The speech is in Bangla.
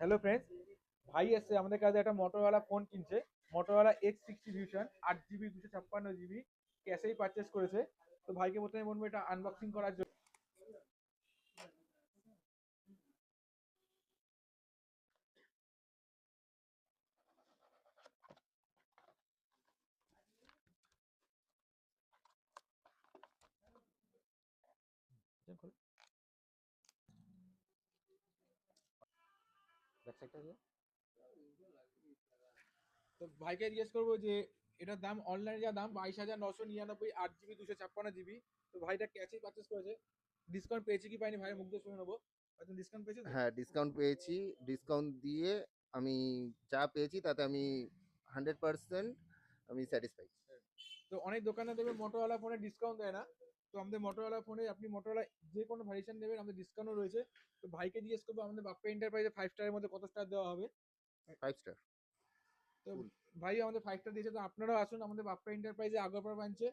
হ্যালো ফ্রেন্ডস ভাই এসছে আমাদের কাছে একটা মোটরওয়ালা ফোন কিনছে। মোটরওয়ালা এক্স সিক্সটি ভিউশন আট জিবি দুশো ছাপ্পান্ন জিবি ক্যাশেই পারচেস করেছে। তো ভাইকে প্রথমে বলব এটা আনবক্সিং করার জন্য। তো ভাইকে জিজ্ঞেস করব যে এটার দাম অনলাইনে যা দাম বাইশ হাজার নশো নিরানব্বই আট জিবি দুশো ছাপ্পান্ন জিবি। তো ভাইটা ক্যাশেই পারচেস করেছে। ডিসকাউন্ট পেয়েছি কি পাইনি ভাই? মুখ দিয়ে শুনে নেব। ডিসকাউন্ট পেয়েছি হ্যাঁ ডিসকাউন্ট পেয়েছি। ডিসকাউন্ট দিয়ে আমি যা পেয়েছি তাতে আমি হান্ড্রেড পার্সেন্ট আমি স্যাটিসফাই তো অনেক দোকানে দেখবেন মোটরওয়ালা ফোনে ডিসকাউন্ট দেয় না। তো আমাদের মোটরওয়ালা ফোনে আপনি মোটরওয়ালা যে কোনো ভ্যারিয়েশন নেবেন আমাদের ডিসকাউন্টও রয়েছে। তো ভাইকে জিজ্ঞেস করব আমাদের বাপ্পা এন্টারপ্রাইজে ফাইভ স্টারের মধ্যে কত স্টার দেওয়া হবে? ফাইভ স্টার তো. ভাই আমাদের ফাইভ স্টার দিয়েছে তো আপনারাও আসুন আমাদের বাপ্পা এন্টারপ্রাইজে আগরপাড়া ব্রাঞ্চে